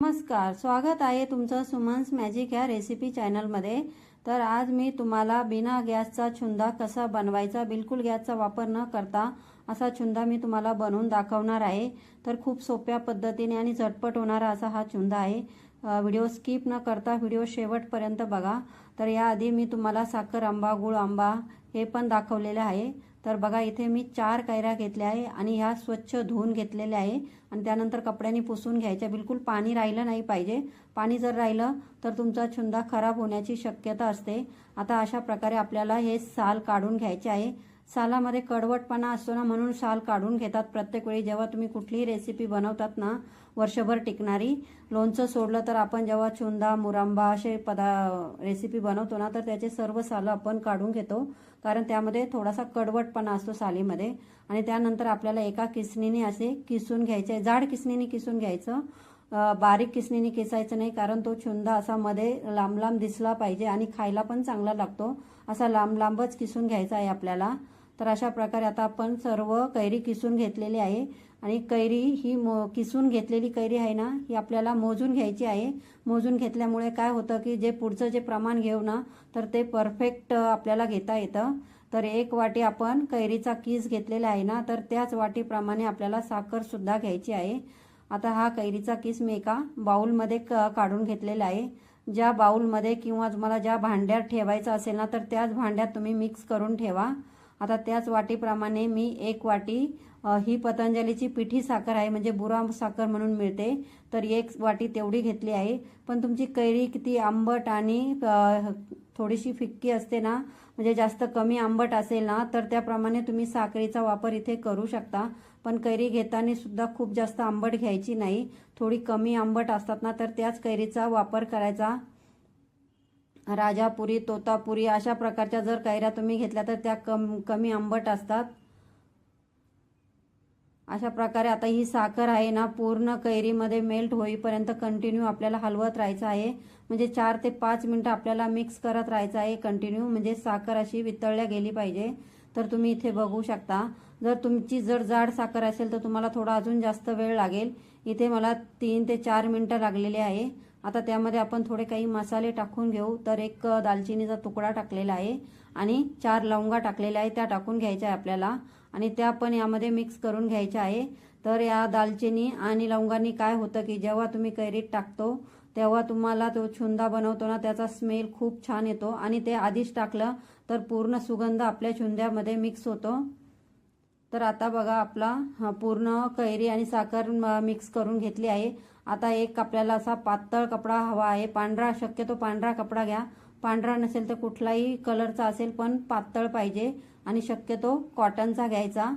नमस्कार स्वागत आहे तुमचं सुमन्स मॅजिक या रेसिपी चॅनलमध्ये. तर आज मी तुम्हाला बिना गॅसचा छुंदा कसा बनवायचा बिलकुल गॅसचा वापर न करता असा छुंदा मी तुम्हाला बनवून दाखवणार आहे. तर खूप सोप्या पद्धतीने आणि झटपट होणारा असा हा छुंदा आहे. व्हिडिओ स्किप न करता व्हिडिओ शेवटपर्यंत बघा. तर याआधी मी तुम्हाला साखर आंबा गुळ आंबा हे पण दाखवलेले आहे. तर बघा इथे मी चार कैऱ्या घेतल्या आहे आणि ह्या स्वच्छ धुवून घेतलेल्या आहे. आणि त्यानंतर कपड्याने पुसून घ्यायच्या. बिलकुल पाणी राहिलं नाही पाहिजे. पाणी जर राहिलं तर तुमचा छुंदा खराब होण्याची शक्यता असते. आता अशा प्रकारे आपल्याला हे साल काढून घ्यायचे आहे. सालामध्ये कडवटपणा असतो ना म्हणून साल काढून घेतात प्रत्येक वेळी. जेव्हा तुम्ही कुठलीही रेसिपी बनवतात ना वर्षभर टिकणारी लोणचं सोडलं तर आपण जेव्हा चुंदा मुरांबा असे पदा रेसिपी बनवतो ना तर त्याचे सर्व सालं आपण काढून घेतो. कारण त्यामध्ये थोडासा कडवटपणा असतो सालीमध्ये. आणि त्यानंतर आपल्याला एका किसणीने असे किसून घ्यायचे. जाड किसणीने किसून घ्यायचं. बारीक किसणीने किसायचं नाही कारण तो छुंदा असा मध्ये लांब लांब दिसला पाहिजे आणि खायला पण चांगला लागतो. असा लांब लांबच किसून घ्यायचा आहे आपल्याला. तर अशा प्रकारे आता आपण सर्व कैरी किसून घेतलेली आहे. आणि कैरी ही मो किसून घेतलेली कैरी आहे ना ही आपल्याला मोजून घ्यायची आहे. मोजून घेतल्यामुळे काय होतं की जे पुढचं जे प्रमाण घेऊ ना तर ते परफेक्ट आपल्याला घेता येतं. तर एक वाटी आपण कैरीचा किस घेतलेला आहे ना तर त्याच वाटीप्रमाणे आपल्याला साखरसुद्धा घ्यायची आहे. आता हा कैरीचा किस मी एका बाऊलमध्ये क काढून घेतलेला आहे. ज्या बाऊलमध्ये किंवा तुम्हाला ज्या भांड्यात ठेवायचं असेल ना तर त्याच भांड्यात तुम्ही मिक्स करून ठेवा. आता त्याच वाटीप्रमाणे मी एक वाटी ही पतंजलीची पिठी साखर आहे म्हणजे बुरा साखर म्हणून मिळते. तर एक वाटी तेवढी घेतली आहे. पण तुमची कैरी किती आंबट आणि थोडीशी फिक्की असते ना म्हणजे जास्त कमी आंबट असेल ना तर त्याप्रमाणे तुम्ही साखरेचा वापर इथे करू शकता. पण कैरी घेताना सुद्धा खूप जास्त आंबट घ्यायची नाही. थोडी कमी आंबट असतात ना तर त्याच कैरीचा वापर करायचा. राजापुरी तोतापुरी अशा प्रकारच्या जर कैऱ्या तुम्ही घेतल्या तर त्या कम कमी आंबट असतात. अशा प्रकारे आता ही साखर आहे ना पूर्ण कैरीमध्ये मेल्ट होईपर्यंत कंटिन्यू आपल्याला हलवत राहायचं आहे. म्हणजे चार ते पाच मिनटं आपल्याला मिक्स करत राहायचं आहे कंटिन्यू म्हणजे साखर अशी वितळल्या गेली पाहिजे. तर तुम्ही इथे बघू शकता. जर तुमची जर जाड साखर असेल तर तुम्हाला थोडा अजून जास्त वेळ लागेल. इथे मला तीन ते चार मिनटं लागलेले आहे. आता त्यामध्ये आपण थोडे काही मसाले टाकून घेऊ. तर एक दालचिनीचा तुकडा टाकलेला आहे आणि चार लवंगा टाकलेल्या आहे त्या टाकून घ्यायच्या आहे आपल्याला. आणि त्या पण यामध्ये मिक्स करून घ्यायच्या आहे. तर या दालचिनी आणि लवंगांनी काय होतं की जेव्हा तुम्ही कैरीत टाकतो तेव्हा तुम्हाला तो छुंदा बनवतो ना त्याचा स्मेल खूप छान येतो. आणि ते आधीच टाकलं तर पूर्ण सुगंध आपल्या छुंद्यामध्ये मिक्स होतो. तर आता बघा आपला पूर्ण कैरी आणि साखर मिक्स करून घेतली आहे. आता एक आपल्याला असा पातळ कपडा हवा आहे. पांढरा शक्यतो पांढरा कपडा घ्या. पांढरा नसेल तर कुठलाही कलरचा असेल पण पातळ पाहिजे आणि शक्यतो कॉटनचा घ्यायचा.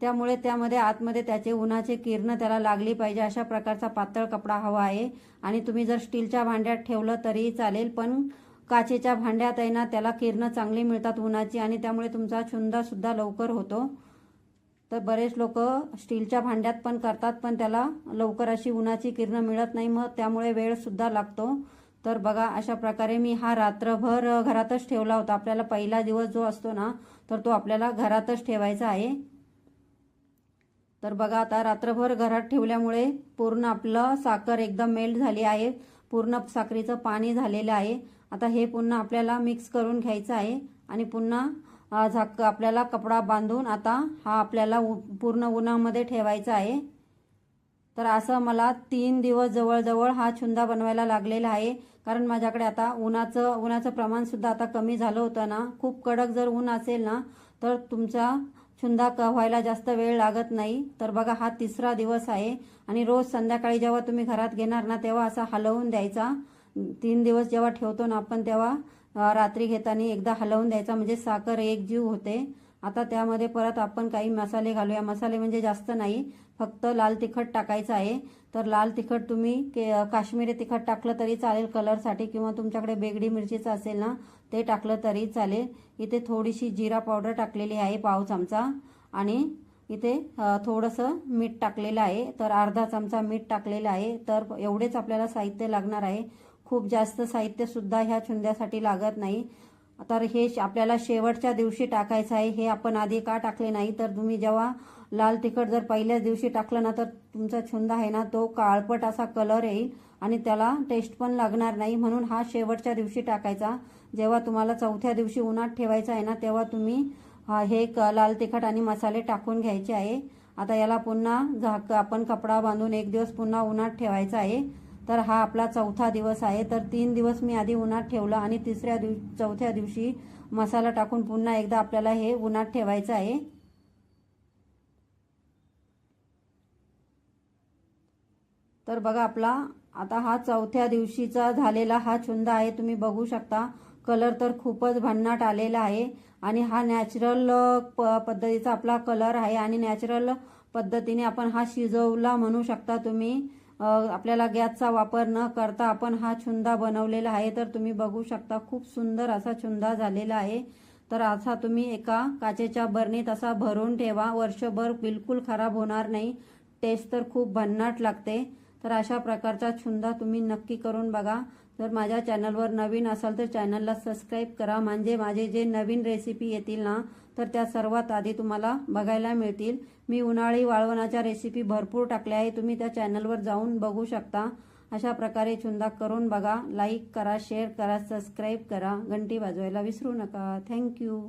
त्यामुळे त्यामध्ये आतमध्ये त्याचे उन्हाचे किरण त्याला लागली पाहिजे. अशा प्रकारचा पातळ कपडा हवा आहे. आणि तुम्ही जर स्टीलच्या भांड्यात ठेवलं तरीही चालेल पण काचेच्या भांड्यात आहे ना त्याला किरणं चांगली मिळतात उन्हाची आणि त्यामुळे तुमचा छुंदासुद्धा लवकर होतो. तर बरेच लोक स्टीलच्या भांड्यात पण करतात पण त्याला लवकर अशी उन्हाची किरणं मिळत नाही. मग त्यामुळे वेळ सुद्धा लागतो. तर बघा अशा प्रकारे मी हा रात्रभर घरातच ठेवला होता. आपल्याला पहिला दिवस जो असतो ना तर तो आपल्याला घरातच ठेवायचा आहे. तर बघा आता रात्रभर घरात ठेवल्यामुळे पूर्ण आपलं साखर एकदम मेल्ट झाली आहे. पूर्ण साखरेचं पाणी झालेलं आहे. आता हे पुन्हा आपल्याला मिक्स करून घ्यायचं आहे आणि पुन्हा झाक आपल्याला कपडा बांधून आता हा आपल्याला उ- पूर्ण उन्हामध्ये ठेवायचा आहे. तर असं मला तीन दिवस जवळजवळ हा छुंदा बनवायला लागलेला आहे. कारण माझ्याकडे आता उन्हाचं उन्हाचं प्रमाणसुद्धा आता कमी झालं होतं ना. खूप कडक जर ऊन असेल ना तर तुमचा छुंदा क व्हायला जास्त वेळ लागत नाही. तर बघा हा तिसरा दिवस आहे. आणि रोज संध्याकाळी जेव्हा तुम्ही घरात घेणार ना तेव्हा असा हलवून द्यायचा. तीन दिवस जेव्हा ठेवतो ना आपण तेव्हा रात्री घेताना एकदा हलवून द्यायचा म्हणजे साखर एक जीव होते. आता त्यामध्ये परत आपण काही मसाले घालूया. मसाले म्हणजे जास्त नाही फक्त लाल तिखट टाकायचं आहे. तर लाल तिखट तुम्ही के काश्मीरी तिखट टाकलं तरी चालेल कलरसाठी किंवा तुमच्याकडे बेगडी मिरचीचं असेल ना ते टाकलं तरी चालेल. इथे थोडीशी जिरा पावडर टाकलेली आहे पाव चमचा. आणि इथे थोडंसं मीठ टाकलेलं आहे. तर अर्धा चमचा मीठ टाकलेलं आहे. तर एवढेच आपल्याला साहित्य लागणार आहे. खूप जास्त साहित्यसुद्धा ह्या छुंद्यासाठी लागत नाही. तर हे आपल्याला शेवटच्या दिवशी टाकायचं आहे हे आपण आधी का टाकले नाही? तर तुम्ही जेव्हा लाल तिखट जर पहिल्याच दिवशी टाकलं ना तर तुमचा छुंदा आहे ना तो काळपट असा कलर येईल आणि त्याला टेस्ट पण लागणार नाही. म्हणून हा शेवटच्या दिवशी टाकायचा. जेव्हा तुम्हाला चौथ्या दिवशी उन्हात ठेवायचा आहे ना तेव्हा तुम्ही हा हे क लाल तिखट आणि मसाले टाकून घ्यायचे आहे. आता याला पुन्हा झाक आपण कपडा बांधून एक दिवस पुन्हा उन्हात ठेवायचा आहे. तर हा आपला चौथा दिवस आहे. तर तीन दिवस मी आधी उन्हात ठेवलं आणि तिसऱ्या दिव चौथ्या दिवशी मसाला टाकून पुन्हा एकदा आपल्याला हे उन्हात ठेवायचं आहे. तर बघा आपला आता हा चौथ्या दिवशीचा झालेला हा छुंदा आहे. तुम्ही बघू शकता कलर तर खूपच भन्नाट आलेला आहे आणि हा नॅचरल प पद्धतीचा आपला कलर आहे आणि नॅचरल पद्धतीने आपण हा शिजवला म्हणू शकता तुम्ही. आपल्याला गॅसचा वापर न करता आपण हा छुंदा बनवलेला आहे. तर तुम्ही बघू शकता खूप सुंदर असा छुंदा झालेला आहे. तर असा तुम्ही एका काचेच्या बरणीत असा भरून ठेवा. वर्षभर बिलकुल खराब होणार नाही. टेस्ट तर खूप भन्नाट लागते. तर अशा प्रकारचा छुंदा तुम्ही नक्की करून बघा. जर माझ्या चॅनलवर नवीन असाल तर चॅनलला सबस्क्राईब करा. म्हणजे माझे जे नवीन रेसिपी येतील ना तर त्या सर्वात आधी तुम्हाला बघायला मिळतील. मी उन्हाळी वाळवणाच्या रेसिपी भरपूर टाकल्या आहे तुम्ही त्या चॅनलवर जाऊन बघू शकता. अशा प्रकारे छुंदा करून बघा. लाईक करा शेअर करा सबस्क्राईब करा. घंटी वाजवायला विसरू नका. थँक्यू